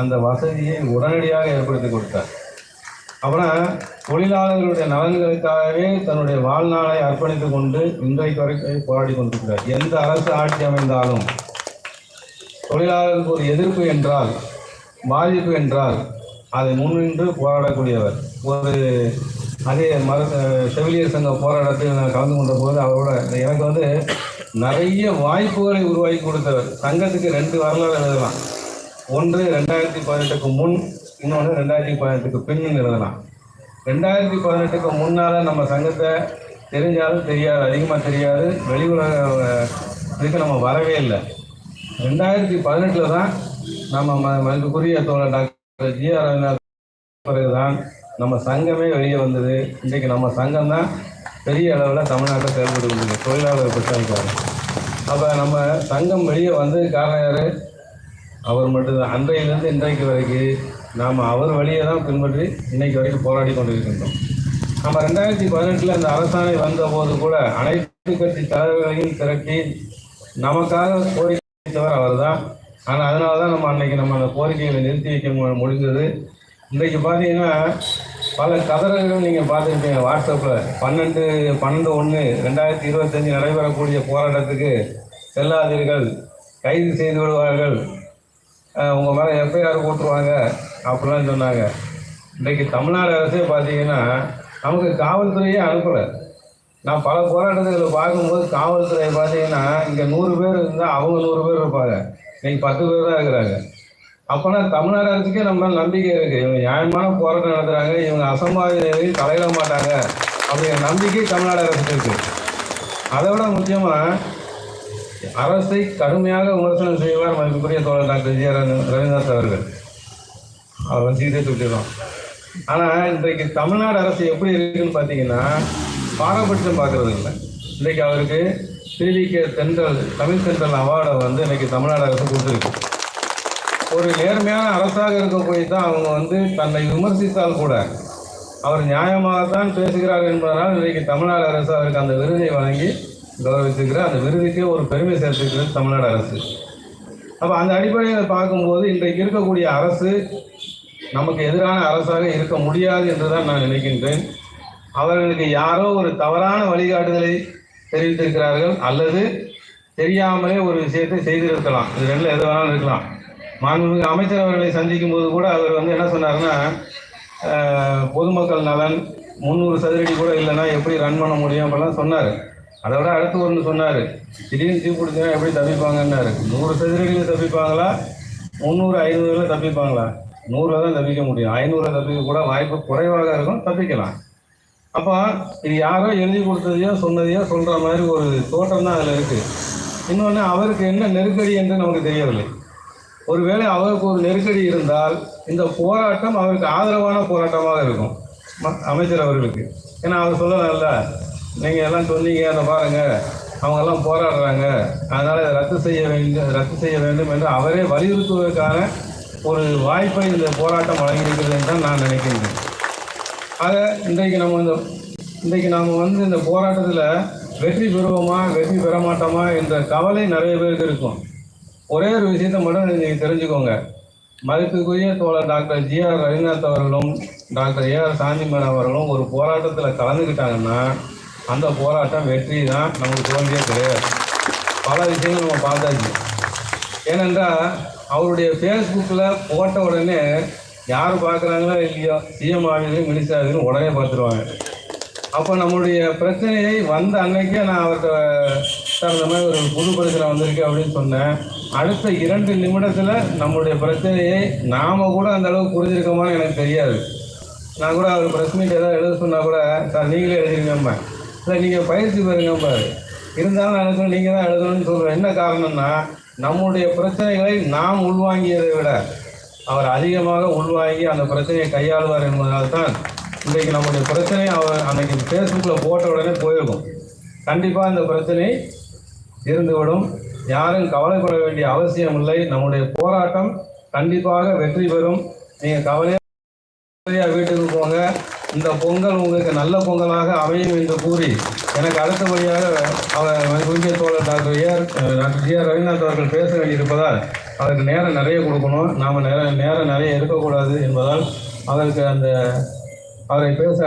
அந்த வசதியை உடனடியாக ஏற்படுத்தி கொடுத்தார். அப்புறம் தொழிலாளர்களுடைய நலன்களுக்காகவே தன்னுடைய வாழ்நாளை அர்ப்பணித்துக் கொண்டு இன்றைக்கு வரைக்கும் போராடி கொண்டிருக்கிறார். எந்த அரசு ஆட்சி அமைந்தாலும் தொழிலாளருக்கு ஒரு எதிர்ப்பு என்றால் பாதிப்பு என்றால் அதை முன்னின்று போராடக்கூடியவர். ஒரு அதே மரு செவிலியர் சங்க போராட்டத்தில் நான் கலந்து கொண்ட போது அவரோட எனக்கு வந்து நிறைய வாய்ப்புகளை உருவாக்கி கொடுத்தவர். சங்கத்துக்கு ரெண்டு வரலாறு எழுதலாம். ஒன்று ரெண்டாயிரத்தி பதினெட்டுக்கு முன் இன்னொன்று ரெண்டாயிரத்தி பதினெட்டுக்கு பின்னு எழுதலாம். ரெண்டாயிரத்தி பதினெட்டுக்கு முன்னால் நம்ம சங்கத்தை தெரிஞ்சாலும் தெரியாது அதிகமாக தெரியாது வெளி உலக இதுக்கு நம்ம வரவே இல்லை. ரெண்டாயிரத்தி பதினெட்டில் தான் நம்ம ம- மதிப்புக்குரிய தோழர் டாக்டர் ஜி ஆர் ரவிநாத் பிறகுதான் நம்ம சங்கமே வெளியே வந்தது. இன்றைக்கு நம்ம சங்கம் தான் பெரிய அளவில் தமிழ்நாட்டில் செயல்பட்டு கொண்டிருக்கு தொழிலாளர் பிரச்சனைக்காக. அப்போ நம்ம சங்கம் வெளியே வந்தது காரணம் யார்? அவர் மட்டும்தான். அன்றையிலேருந்து இன்றைக்கு வரைக்கும் நாம் அவர் வழியை தான் பின்பற்றி இன்னைக்கு வரைக்கும் போராடி கொண்டிருக்கின்றோம். நம்ம ரெண்டாயிரத்தி பதினெட்டில் அந்த அரசாணை வந்தபோது கூட அனைத்து கட்சி தலைவர்களையும் திரட்டி நமக்காக கோரிக்கைத்தவர் அவர் தான் ஆனால் அதனால தான் நம்ம அன்னைக்கு நம்ம அந்த கோரிக்கைகளை நிறுத்தி வைக்க முடிந்தது. இன்றைக்கு பார்த்தீங்கன்னா பல கதறல்கள் நீங்கள் பார்த்துருப்பீங்க. வாட்ஸ்அப்பில் பன்னெண்டு பன்னெண்டு ஒன்று ரெண்டாயிரத்தி இருபத்தஞ்சி நடைபெறக்கூடிய போராட்டத்துக்கு செல்லாதீர்கள். கைது செய்து விடுவார்கள். உங்கள் மேலே எஃப்ஐஆர் போட்டுருவாங்க அப்படிலாம் சொன்னாங்க. இன்றைக்கு தமிழ்நாடு அரசே பார்த்தீங்கன்னா நமக்கு காவல்துறையே அனுப்பலை. நான் பல போராட்டத்தில் பார்க்கும்போது காவல்துறை பார்த்தீங்கன்னா இங்கே நூறு பேர் இருந்தால் அவங்க நூறு பேர் இருப்பாங்க. இன்றைக்கி பத்து பேர் தான் இருக்கிறாங்க. அப்போனா தமிழ்நாடு அரசுக்கே நம்ம நம்பிக்கை இருக்குது இவங்க நியாயமான போராட்டம் நடத்துகிறாங்க இவங்க அசம்பாவிதம் தலையிட மாட்டாங்க. அப்படிங்கிற நம்பிக்கை தமிழ்நாடு அரசுக்கு இருக்குது அதை விட முக்கியமாக அரசை கடுமையாக விமர்சனம் செய்வார் மதிப்புக்குரிய தோழர் டாக்டர் ஜி ரவீந்திரநாத் அவர்கள். அவர் வந்து சீதை சொல்லிடலாம் ஆனால் இன்றைக்கு தமிழ்நாடு அரசு எப்படி இருக்குன்னு பார்த்தீங்கன்னா பாரபட்சம் பார்க்கறது இல்லை. இன்றைக்கு அவருக்கு சிவிகே தென்றல் தமிழ் தென்றல் அவார்டை வந்து இன்றைக்கி தமிழ்நாடு அரசு கொடுத்துருக்கு. ஒரு நேர்மையான அரசாக இருக்க போய் தான் அவங்க வந்து தன்னை விமர்சித்தால் கூட அவர் நியாயமாகத்தான் பேசுகிறார் என்பதனால் இன்றைக்கு தமிழ்நாடு அரசு அவருக்கு அந்த விருதை வழங்கி கௌரவிச்சிருக்கிற அந்த விருதுக்கே ஒரு பெருமை சேர்த்துக்கிறது தமிழ்நாடு அரசு. அப்போ அந்த அடிப்படையில் பார்க்கும்போது இன்றைக்கு இருக்கக்கூடிய அரசு நமக்கு எதிரான அரசாக இருக்க முடியாது என்று தான் நான் நினைக்கின்றேன். அவர்களுக்கு யாரோ ஒரு தவறான வழிகாட்டுதலை தெரிவித்திருக்கிறார்கள். அல்லது தெரியாமலே ஒரு விஷயத்தை செய்திருக்கலாம். இது ரெண்டில் எது வேணாலும் இருக்கலாம். மாண்புமிகு அமைச்சர் அவர்களை சந்திக்கும் போது கூட அவர் வந்து என்ன சொன்னார்னா பொதுமக்கள் நலன் முந்நூறு சதுரடி கூட இல்லைன்னா எப்படி ரன் பண்ண முடியும்? அப்படிலாம் சொன்னார். அதை விட அடுத்து ஒன்று சொன்னார். திடீர்னு தீ பிடிச்சினா எப்படி தப்பிப்பாங்கன்னாரு. நூறு சதுரடியில் தப்பிப்பாங்களா? முந்நூறு ஐநூறுல தப்பிப்பாங்களா? நூறில் தான் தப்பிக்க முடியும். ஐநூறுல தப்பிக்க கூட வாய்ப்பு குறைவாக இருக்கும் தப்பிக்கலாம். அப்போ இது யாரோ எழுதி கொடுத்ததையோ சொன்னதையோ சொல்கிற மாதிரி ஒரு தோட்டம் தான் அதில் இருக்குது இன்னொன்று அவருக்கு என்ன நெருக்கடி என்று நமக்கு தெரியவில்லை. ஒருவேளை அவருக்கு ஒரு நெருக்கடி இருந்தால் இந்த போராட்டம் அவருக்கு ஆதரவான போராட்டமாக இருக்கும் அமைச்சர் அவர்களுக்கு. ஏன்னா அவர் சொல்லலாம்ல நீங்கள் எல்லாம் சொன்னீங்க அதை பாருங்கள் அவங்க எல்லாம் போராடுறாங்க. அதனால் இதை ரத்து செய்ய வேண்டும் ரத்து செய்ய வேண்டும் என்று அவரே வலியுறுத்துவதற்கான ஒரு வாய்ப்பை இந்த போராட்டம் வழங்கியிருக்கிறது என்று தான் நான் நினைக்கின்றேன். ஆக இன்றைக்கு நம்ம இந்த இன்றைக்கு நாம் வந்து இந்த போராட்டத்தில் வெற்றி பெறுவோமா வெற்றி பெற மாட்டோமா என்ற கவலை நிறைய பேருக்கு இருக்கும். ஒரே ஒரு விஷயத்தை மட்டும் நீங்கள் தெரிஞ்சுக்கோங்க. மதிப்புக்குரிய தோழர் டாக்டர் ஜி ஆர் ரவீந்திரநாத் அவர்களும் டாக்டர் ஏ ஆர் சாந்திமன் அவர்களும் ஒரு போராட்டத்தில் கலந்துக்கிட்டாங்கன்னா அந்த போராட்டம் வெற்றி தான் நமக்கு தோல்வியே கிடையாது. பல விஷயங்கள் நம்ம பார்த்தாச்சு. ஏனென்றால் அவருடைய ஃபேஸ்புக்கில் போட்ட உடனே யார் பார்க்குறாங்களோ இல்லையோ சிஎம் ஆகுது மினிஸ்டர் ஆகுதுன்னு உடனே பார்த்துருவாங்க. அப்போ நம்மளுடைய பிரச்சனையை வந்த அன்னைக்கே நான் அவர்கிட்ட சார் இந்த மாதிரி ஒரு புது பிரச்சனை வந்திருக்கு அப்படின்னு சொன்னேன். அடுத்த இரண்டு நிமிடத்தில் நம்மளுடைய பிரச்சனையை நாம் கூட அந்த அளவுக்கு புரிஞ்சிருக்கோமான்னு எனக்கு தெரியாது. நான் கூட அவர் ப்ரெஸ் மீட் ஏதாவது எழுத சொன்னால் கூட சார் நீங்களே எழுதிருங்கம்மா. இல்லை நீங்கள் பயிற்சி பெறுங்கம்மா இருந்தாலும் எனக்கு நீங்கள் தான் எழுதணும்னு சொல்கிறேன் என்ன காரணம்னா நம்முடைய பிரச்சனைகளை நாம் உள்வாங்கியதை விட அவர் அதிகமாக உள்வாங்கி அந்த பிரச்சனையை கையாளுவார் என்பதனால் தான் இன்றைக்கு நம்முடைய பிரச்சனை அவர் அன்றைக்கு ஃபேஸ்புக்கில் போட்ட உடனே போயிருக்கும். கண்டிப்பாக இந்த பிரச்சனை இருந்துவிடும். யாரும் கவலைப்பட வேண்டிய அவசியம் இல்லை. நம்முடைய போராட்டம் கண்டிப்பாக வெற்றி பெறும். நீங்கள் கவலையாக வீட்டுக்கு போங்க. இந்த பொங்கல் உங்களுக்கு நல்ல பொங்கலாக அமையும் என்று கூறி எனக்கு அடுத்தபடியாக அவர் மதிப்புமிக்க தோழர் doctor AR doctor G R Ravindranath அவர்கள் பேச வேண்டியிருப்பதால் அதற்கு நேரம் நிறைய கொடுக்கணும். நாம் நேரம் நேரம் நிறைய இருக்கக்கூடாது என்பதால் அதற்கு அந்த அவரை பேச